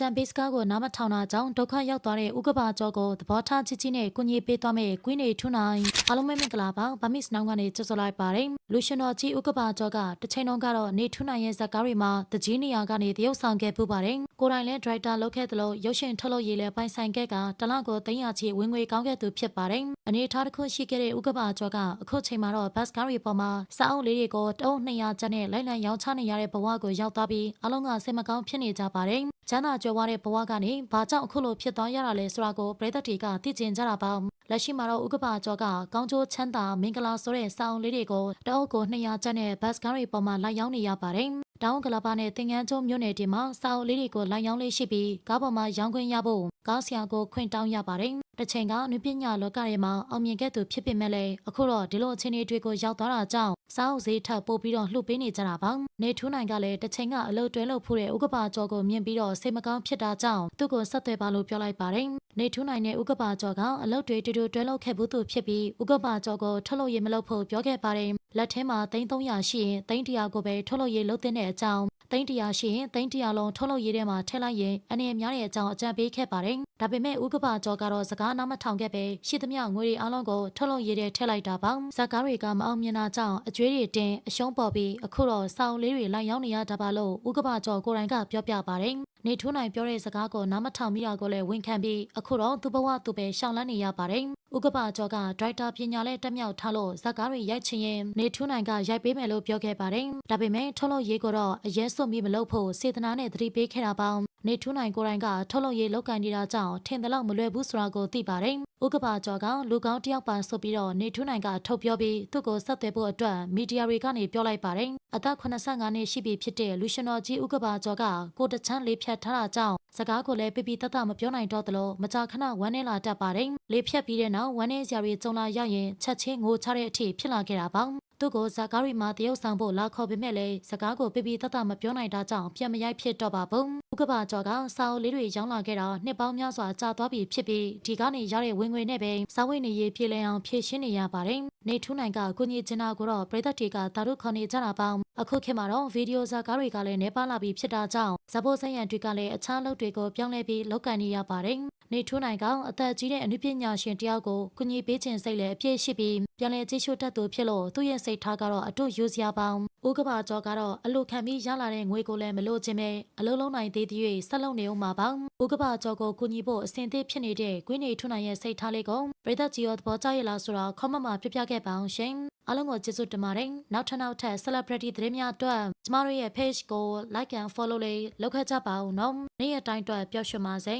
ကြံပေးစကားကိုနားမထောင်တာကြောင့်ဒုက္ခရောက်သွားတဲ့ဥက္ကပါကျော်ကိုသဘောထားချစ်ချင်းနဲ့ကုညီပေးသွားမယ့်ကွင်းနေထွန်းနိုင် အားလုံးပဲမင်္ဂလာပါဗမစ်နောင်ကနေကြိုဆိုလိုက်ပါတယ်လူရှင်တော်ကြီးဥက္ကပါကျော်ကတစ်ချိန်လုံးကတော့နေထွန်းနိုင်ရဲ့ဇာတ်ကားတွေမှာတကြီးနေရာကနေတရုပ်ဆောင်ခဲ့ပူပါတယ်ကိုယ်တိုင်လည်းဒရိုက်တာလုပ်ခဲ့သလိုရုပ်ရှင်ထုတ်လုပ်ရေးလည်းပိုင်ဆိုင်ခဲ့ကတလကိုသိန်းရချီဝင်ငွေကောင်းခဲ့သူဖြစ်ပါတယ်အနေအထားတစ်ခုရှိခဲ့တဲ့ဥက္ကပါကျော်ကအခုချိန်မှာတော့ဘတ်စကားတွေပေါ်မှာစာအုပ်လေးတွေကိုတအုပ်200ကျပ်နဲ့လိုက်လံရောင်းချနေရတဲ့ဘဝကိုရောက်သွားပြီးအလုံးကစိတ်မကောင်းဖြစ်နေကြပါတယ်ချမ်းသာကြွယ်ဝတဲ့ဘဝကနေဘာကြောင့်အခုလိုဖြစ်သွားရတာလဲဆိုတာကိုပရိသတ်တွေကသိကျင်ကြတာပါ လက်ရှိမှာတော့ဥက္ကပါကျော်ကကောင်းကျိုးချမ်းသာမင်္ဂလာဆိုတဲ့စာအုပ်လေးတွေကိုတအုပ်ကို200ကျပ်နဲ့ဘတ်စကားတွေပေါ်မှာလိုက်ရောင်းနေရပါတယ်တောင်ကလာပါနဲ့တင်ငန်းကျုံမြို့နယ်တွေမှာစာအုပ်လေးတွေကိုလိုက်ရောင်းလေးရှိပြီးကားပေါ်မှာရောင်းခွင့်ရဖို့ကားဆရာကိုခွင့်တောင်းရပါတယ်။ တစ်ချိန်ကနုပညာလောကတွေမှာအောင်မြင်ခဲ့သူဖြစ်ပေမဲ့လည်းအခုတော့ဒီလိုအခြေအနေတွေကိုရောက်သွားတာကြောင့်စာအုပ်ဈေးထပ်ပို့ပြီးတော့လှုပ်ပေးနေကြတာပါ။နေထူးနိုင်ကလည်းတစ်ချိန်ကအလုပ်တွဲလုပ်ဖို့တဲ့ဥက္ကပါကျော်ကိုမြင်ပြီးတော့စိတ်မကောင်းဖြစ်တာကြောင့်သူ့ကိုဆက်သွယ်ပါလို့ပြောလိုက်ပါတယ်။နေထူးနိုင်တဲ့ဥက္ကပါကျော်ကအလုပ်တွေတူတူတွဲလုပ်ခဲ့ဘူးသူဖြစ်ပြီးဥက္ကပါကျော်ကိုထုတ်လို့ရမလို့ဖို့ပြောခဲ့ပါတယ်။လက်ထဲမှာ300ရှိရင်300ကိုပဲထုတ်လို့ရလုပ်တဲ့အကြောင်း သိန်းတရာရှိရင်သိန်းတရာလုံးထုတ်လုပ်ရေးထဲမှာထည့်လိုက်ရင်အနေအများတဲ့အကြောင်းအကြံပေးခဲ့ပါတယ်။ဒါပေမဲ့ဥက္ကပါကျော်ကတော့စကားနားမထောင်ခဲ့ပဲရှိသမျှငွေတွေအလုံးကိုထုတ်လုပ်ရေးထဲထည့်လိုက်တာပါ။ဇာကားတွေကမအောင်မြင်တာကြောင့်အကျွေးတွေတင်အရှုံးပေါ်ပြီးအခုတော့စောင်းလေးတွေလိုက်ရောက်နေရတာပါလို့ဥက္ကပါကျော်ကိုယ်တိုင်ကပြောပြပါတယ်။ နေထိုးနိုင်ပြောတဲ့စကားကိုနားမထောင်မိတာကိုလည်းဝန်ခံပြီးအခုတော့သူ့ဘဝသူပဲရှောင်လန်းနေရပါတယ်။ဥက္ကပါကျော်ကဒရိုက်တာပညာနဲ့တက်မြောက်ထားလို့ဇာကားတွေရိုက်ချင်ရင်နေထူးနိုင်ကရိုက်ပေးမယ်လို့ပြောခဲ့ပါတယ်။ဒါပေမဲ့ထုတ်လုပ်ရေးကတော့အရဲစွတ်ပြီးမလုပ်ဖို့စေတနာနဲ့သတိပေးခဲ့တာပေါင်း နေထူးနိုင်ကိုယ်တိုင်ကထုတ်လုပ်ရေးလောက်ကန်နေတာကြောင့်ထင်တယ်လို့မလွယ်ဘူးဆိုတာကိုသိပါတယ်။ဥက္ကပါကျော်ကလူကောင်းတယောက်ပါဆိုပြီးတော့နေထူးနိုင်ကထုတ်ပြောပြီးသူ့ကိုဆက်သွယ်ဖို့အတွက်မီဒီယာတွေကနေပြောလိုက်ပါတယ်။အသက်85နှစ်ရှိပြီဖြစ်တဲ့လူရှင်တော်ကြီးဥက္ကပါကျော်ကကိုတချမ်းလေးဖြတ်ထားတာကြောင့်စကားကိုလည်းပြပြတတ်တမပြောနိုင်တော့သလိုမကြာခဏဝမ်းနေလာတတ်ပါတယ်။လေးဖြတ်ပြီးတဲ့နောက်ဝမ်းနေစရာတွေကြုံလာရရင်ချက်ချင်းငိုချတဲ့အထိဖြစ်လာခဲ့တာပါ။သူ့ကိုဇာကားရီမှာတရုတ်ဆောင်ဖို့လာခေါ်ပေမဲ့လည်းစကားကိုပြပြတတ်တမပြောနိုင်တာကြောင့်ပြန်မရိုက်ဖြစ်တော့ပါဘူး။ဥ က္ကပါကျော်ကစာအုပ်လေးတွေရောင်းလာခဲ့တာနှစ်ပေါင်းများစွာကြာသွားပြီဖြစ်ပြီးဒီကနေရတဲ့ဝင်ငွေနဲ့ပဲစာဝတ်နေရေးပြည်လည်အောင်ဖြည့်ရှင်းနေရပါတယ်။နေထူးနိုင်ကကုညီချင်တာကိုတော့ပြည်သက်တွေကတာတို့ခေါ်နေကြတာပေါင်းအခုခေတ်မှာတော့ဗီဒီယိုဇာကားတွေကလည်းနေပါလာပြီဖြစ်တာကြောင့်ဇဘိုဆိုင်ရန်တွေကလည်းအခြားလုပ်တွေကိုပြောင်းလဲပြီးလောက်ကန်နေရပါတယ်။နေထူးနိုင်ကအသက်ကြီးတဲ့အနုပညာရှင်တယောက်ကိုကုညီပေးခြင်းစိတ်လည်းအပြည့်ရှိပြီးပြန်လည်ကြည့်ရှုတတ်သူဖြစ်လို့သူ့ရဲ့စိတ်ထားကတော့အတူယူစရာပေါ င်းဥက္ကပါကျော်ကတော့အလိုခံပြီးရလာတဲ့ငွေကိုလည်းမလို့ခြင်းပဲအလုံးလုံးနိုင်သေးသေး၍ဆက်လုပ်နေအောင်ပါပေါင်းဥက္ကပါကျော်ကိုကုညီဖို့အစဉ်သစ်ဖြစ်နေတဲ့ကွင်းနေထွန်းနိုင်ရဲ့စိတ်ထားလေးကိုပြည်သက်ကြီးရောသဘောကျရလားဆိုတော့ခေါမမပြပြခဲ့ပါအောင်ရှင်အားလုံးကိုကျေးဇူးတင်ပါတယ်နောက်ထပ်နောက်ထပ် celebrity သတင်းများအတွက်ကျမတို့ရဲ့ page ကို like and follow လေးလုပ်ခဲ့ကြပါဦးနော်နေ့ရက်တိုင်းအတွက်ပျော်ရွှင်ပါစေ